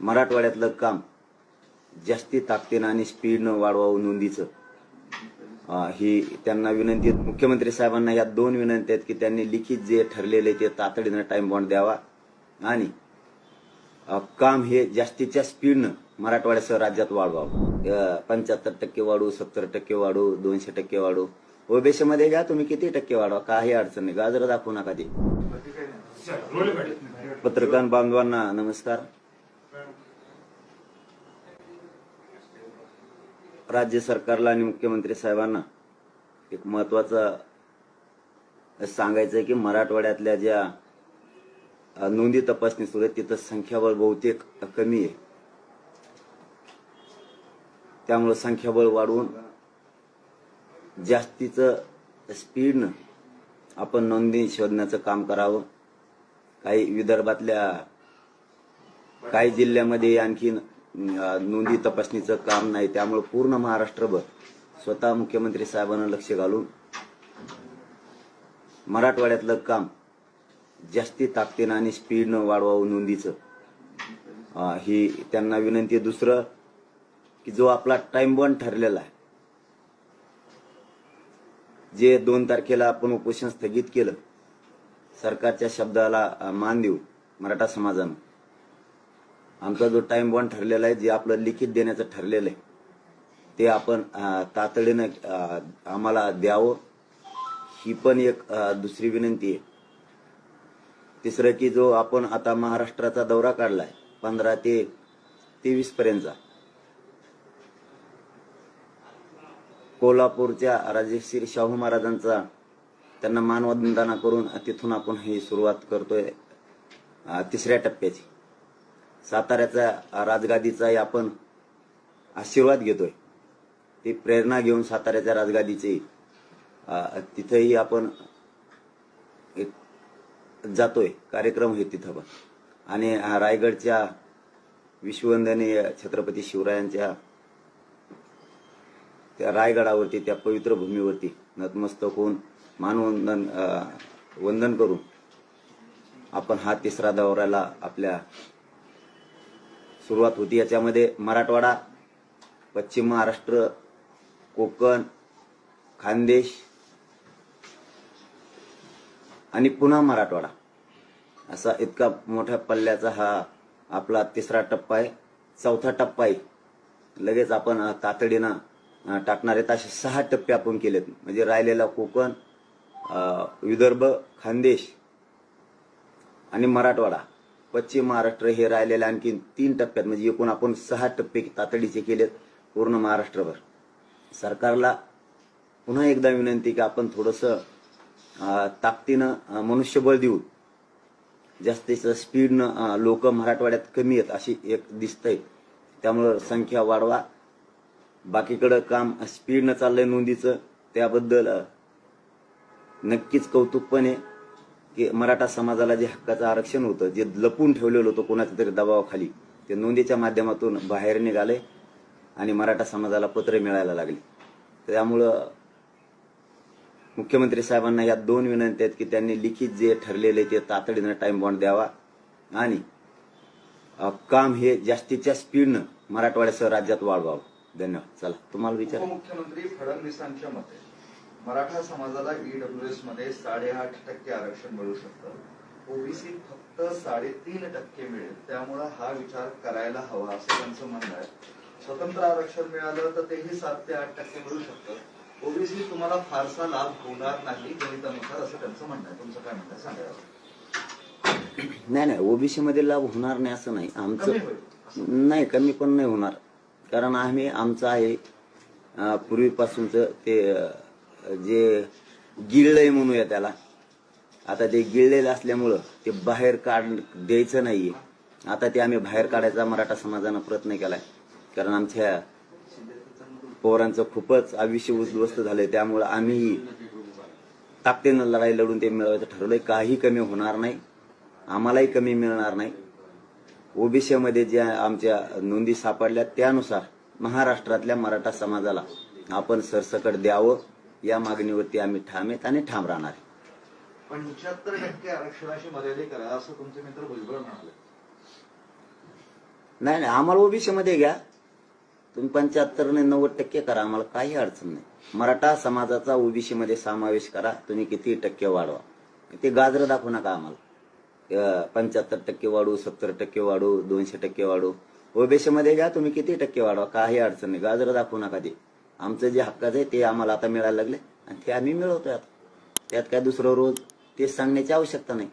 मराठवाड्यातलं काम जास्ती ताकदीनं आणि स्पीडनं वाढवावं नोंदीचं. ही त्यांना विनंती. मुख्यमंत्री साहेबांना या दोन विनंती आहेत की त्यांनी लिखित जे ठरलेले ते तातडीनं टाइम बॉन्ड द्यावा. आणि काम हे जास्तीच्या स्पीडनं मराठवाड्यासह राज्यात वाढवावं. पंच्याहत्तर टक्के वाढू सत्तर टक्के वाढू दोनशे टक्के वाढू. ओबीसीमध्ये घ्या तुम्ही किती टक्के वाढवा काही अडचण नाही. गाजर दाखवू नका ते. पत्रकार बांधवांना नमस्कार. राज्य सरकारला आणि मुख्यमंत्री साहेबांना एक महत्वाचं सांगायचं आहे की मराठवाड्यातल्या ज्या नोंदी तपासणी सुरू आहे तिथं संख्याबळ बहुतेक कमी आहे. त्यामुळे संख्याबळ वाढवून जास्तीचं स्पीडनं आपण नोंदी शोधण्याचं काम करावं. काही विदर्भातल्या काही जिल्ह्यामध्ये आणखीन नोंदी तपासणीचं काम नाही. त्यामुळे पूर्ण महाराष्ट्रभर स्वतः मुख्यमंत्री साहेबांना लक्ष घालून मराठवाड्यातलं काम जास्ती ताकदीनं आणि स्पीडनं वाढवावं नोंदीचं. ही त्यांना विनंती. आहे दुसरं की जो आपला टाइम बॉन्ड ठरलेला आहे जे दोन तारखेला आपण उपोषण स्थगित केलं सरकारच्या शब्दाला मान देऊ मराठा समाजानं आमचा जो टाइम बॉन्ड ठरलेला आहे जे आपलं लिखित देण्याचं ठरलेलं आहे ते आपण तातडीनं आम्हाला द्यावं. ही पण एक दुसरी विनंती आहे. तिसरं की जो आपण आता महाराष्ट्राचा दौरा काढलाय पंधरा ते तेवीस पर्यंतचा. कोल्हापूरच्या राजेश्री शाहू महाराजांचा त्यांना मानवंदना करून तिथून आपण ही सुरुवात करतोय तिसऱ्या टप्प्याची. साताऱ्याचा राजगादीचाही आपण आशीर्वाद घेतोय. ती प्रेरणा घेऊन साताऱ्याच्या राजगादीचे तिथेही आपण एक जातोय. कार्यक्रम आहे तिथं पण. आणि रायगडच्या विश्ववंदनीय छत्रपती शिवरायांच्या त्या रायगडावरती त्या पवित्र भूमीवरती नतमस्तक होऊन मानवंदन वंदन करून आपण हा तिसरा दौऱ्याला आपल्या सुरुवात होती. याच्यामध्ये मराठवाडा पश्चिम महाराष्ट्र कोकण खानदेश आणि पुन्हा मराठवाडा. असा इतका मोठ्या पल्ल्याचा हा आपला तिसरा टप्पा आहे. चौथा टप्पा आहे. लगेच आपण तातडीनं टाकणार आहेत. असे सहा टप्पे आपण केलेत. म्हणजे राहिलेला कोकण विदर्भ खानदेश आणि मराठवाडा. पश्चिम महाराष्ट्र हे राहिलेले आणखी तीन टप्प्यात म्हणजे एकूण आपण सहा टप्पे तातडीचे केलेत पूर्ण महाराष्ट्रभर. सरकारला पुन्हा एकदा विनंती की आपण थोडंसं ताकदीनं मनुष्यबळ मनुष्यबळ देऊ जास्त स्पीडनं लोक मराठवाड्यात कमी आहेत अशी एक दिसतंय. त्यामुळं संख्या वाढवा. बाकीकडं काम स्पीडनं चाललंय नोंदीचं. त्याबद्दल नक्कीच कौतुक पण आहे. की मराठा समाजाला जे हक्काचं आरक्षण होतं जे लपून ठेवलेलं होतं कोणाच्या तरी दबावाखाली ते नोंदीच्या माध्यमातून बाहेर निघाले आणि मराठा समाजाला पत्र मिळायला लागले. त्यामुळं मुख्यमंत्री साहेबांना या दोन विनंती आहेत की त्यांनी लिखित जे ठरलेले ते तातडीनं टाइम बॉन्ड द्यावा आणि काम हे जास्तीच्या स्पीडनं मराठवाड्यासह राज्यात वाढवावं. धन्यवाद. चला तुम्हाला विचार मुख्यमंत्री फडणवीसांच्या मते. मराठा समाजाला ईडब्ल्यूएसमध्ये साडेआठ टक्के आरक्षण मिळू शकतं. ओबीसी फक्त साडेतीन टक्के मिळेल. त्यामुळे हा विचार करायला हवा असं त्यांचं म्हणणं आहे. स्वतंत्र आरक्षण मिळालं तर तेही सात ते आठ टक्के मिळू शकतं. ओबीसी तुम्हाला फारसा लाभ होणार नाही गणितानुसार असं त्यांचं म्हणणं आहे. तुमचं काय म्हणणं आहे? सांगा. नाही नाही ओबीसी मध्ये लाभ होणार नाही असं नाही. आमचं नाही कमी पण नाही होणार. कारण आम्ही आमचं आहे पूर्वीपासूनच ते जे गिळलंय म्हणूया त्याला. आता ते गिळलेलं असल्यामुळं ते बाहेर काढ द्यायचं नाहीये. आता ते आम्ही बाहेर काढायचा मराठा समाजानं प्रयत्न केलाय. कारण आमच्या पोरांचं खूपच आयुष्य उद्ध्वस्त झालंय. त्यामुळं आम्ही ताकदीनं लढाई लढून ते मिळवायचं ठरवलंय. काही कमी होणार नाही. आम्हालाही कमी मिळणार नाही. ओबीसीमध्ये ज्या आमच्या नोंदी सापडल्या त्यानुसार महाराष्ट्रातल्या मराठा समाजाला आपण सरसकट द्यावं. या मागणीवरती आम्ही ठाम आहेत आणि ठाम राहणार आहे. पंच्याहत्तर टक्के आरक्षणाची मर्यादा करा असं तुमचे मित्र भुजबळ म्हणाले. नाही नाही आम्हाला ओबीसी मध्ये घ्या. तुम्ही पंच्याहत्तर ने नव्वद टक्के करा आम्हाला काही अडचण नाही. मराठा समाजाचा ओबीसी मध्ये समावेश करा तुम्ही किती टक्के वाढवा. ते गाजर दाखवू नका आम्हाला. पंच्याहत्तर टक्के वाढू सत्तर टक्के वाढू दोनशे टक्के वाढू. ओबीसी मध्ये घ्या तुम्ही किती टक्के वाढवा काही अडचण नाही. गाजर दाखवू नका ते. आमचं जे हक्काचं आहे ते आम्हाला आता मिळायला लागले आणि ते आम्ही मिळवतोय आता. त्यात काय दुसरं रोज ते सांगण्याची आवश्यकता नाही.